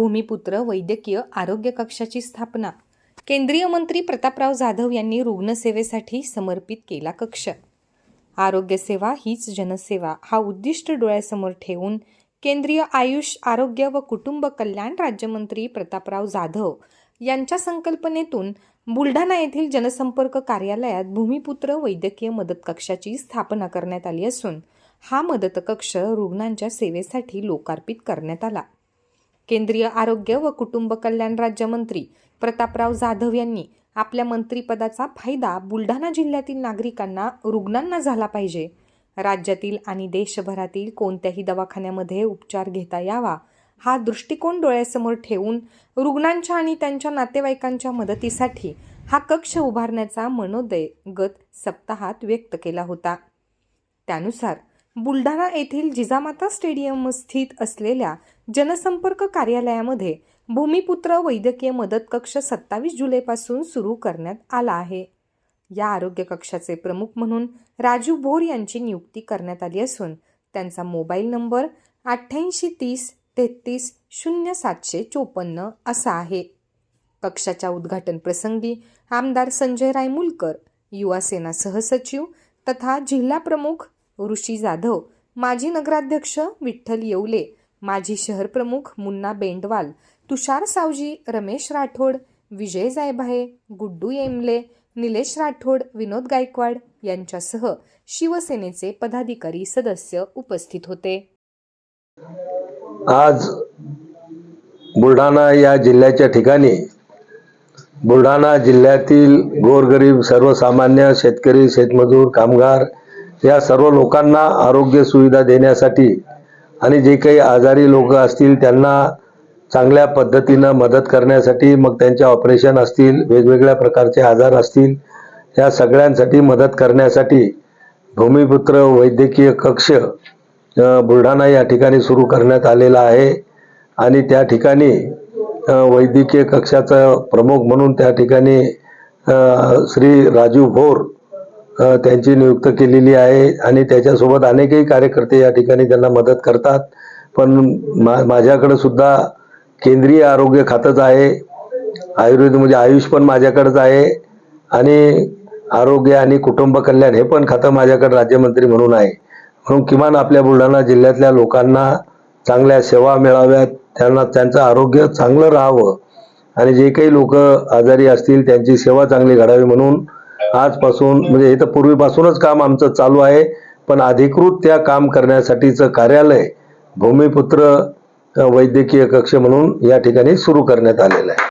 भूमिपुत्र वैद्यकीय आरोग्य कक्षाची स्थापना. केंद्रीय मंत्री प्रतापराव जाधव यांनी रुग्णसेवेसाठी समर्पित केला कक्ष. आरोग्यसेवा हीच जनसेवा हा उद्दिष्ट डोळ्यासमोर ठेवून केंद्रीय आयुष आरोग्य व कुटुंब कल्याण राज्यमंत्री प्रतापराव जाधव यांच्या संकल्पनेतून बुलढाणा येथील जनसंपर्क कार्यालयात भूमिपुत्र वैद्यकीय मदत कक्षाची स्थापना करण्यात आली असून हा मदत कक्ष रुग्णांच्या सेवेसाठी लोकार्पित करण्यात आला. केंद्रीय आरोग्य व कुटुंब कल्याण राज्यमंत्री प्रतापराव जाधव यांनी आपल्या मंत्रिपदाचा फायदा बुलढाणा जिल्ह्यातील नागरिकांना रुग्णांना झाला पाहिजे. राज्यातील आणि देशभरातील कोणत्याही दवाखान्यामध्ये उपचार घेता यावा हा दृष्टिकोन डोळ्यासमोर ठेवून रुग्णांच्या आणि त्यांच्या नातेवाईकांच्या मदतीसाठी हा कक्ष उभारण्याचा मनोदय गत सप्ताहात व्यक्त केला होता. त्यानुसार बुलढाणा येथील जिजामाता स्टेडियम स्थित असलेल्या जनसंपर्क कार्यालयामध्ये भूमिपुत्र वैद्यकीय मदत कक्ष सत्तावीस जुलैपासून सुरू करण्यात आला आहे. या आरोग्य कक्षाचे प्रमुख म्हणून राजू भोर यांची नियुक्ती करण्यात आली असून त्यांचा मोबाईल नंबर अठ्ठ्याऐंशी तीस तेहतीस शून्य सातशे चोपन्न असा आहे. कक्षाच्या उद्घाटन प्रसंगी आमदार संजय रायमुलकर युवासेना सहसचिव तथा जिल्हा प्रमुख ऋषी जाधव माजी नगराध्यक्ष विठ्ठल येवले माजी शहर प्रमुख मुन्ना बेंडवाल तुषार सावजी रमेश राठोड विजय जायभाये गुड्डू येमले निलेश राठोड विनोद गायकवाड यांच्यासह शिवसेनेचे पदाधिकारी सदस्य उपस्थित होते. आज बुलढाणा या जिल्ह्याच्या ठिकाणी बुलढाणा जिल्ह्यातील गोरगरीब सर्वसामान्य शेतकरी शेतमजूर कामगार या सर्व लोकांना आरोग्य सुविधा देण्यासाठी आणि जे काही आजारी लोक असतील त्यांना चांगल्या पद्धतीनं मदत करण्यासाठी मग त्यांचे ऑपरेशन असतील वेगवेगळ्या प्रकारचे आजार असतील या सगळ्यांसाठी मदत करण्यासाठी भूमिपुत्र वैद्यकीय कक्ष बुलढाणा या ठिकाणी सुरू करण्यात आलेला आहे. आणि त्या ठिकाणी वैद्यकीय कक्षाचा प्रमुख म्हणून त्या ठिकाणी श्री राजू भोर त्यांची नियुक्त केलेली आहे आणि त्याच्यासोबत अनेकही कार्यकर्ते या ठिकाणी त्यांना मदत करतात. पण मा माझ्याकडं सुद्धा केंद्रीय आरोग्य खातंच आहे. आयुर्वेद म्हणजे आयुष पण माझ्याकडंच आहे. आणि आरोग्य आणि कुटुंब कल्याण हे पण खातं माझ्याकडे राज्यमंत्री म्हणून आहे. म्हणून किमान आपल्या बुलढाणा जिल्ह्यातल्या लोकांना चांगल्या सेवा मिळाव्यात. त्यांना त्यांचं आरोग्य चांगलं राहावं. आणि जे काही लोक आजारी असतील त्यांची सेवा चांगली घडावी म्हणून आजपासून म्हणजे हे तर पूर्वीपासूनच काम आमचं चालू आहे पण अधिकृत त्या काम करण्यासाठीचं कार्यालय भूमिपुत्र वैद्यकीय कक्ष म्हणून या ठिकाणी सुरू करण्यात आलेलं आहे.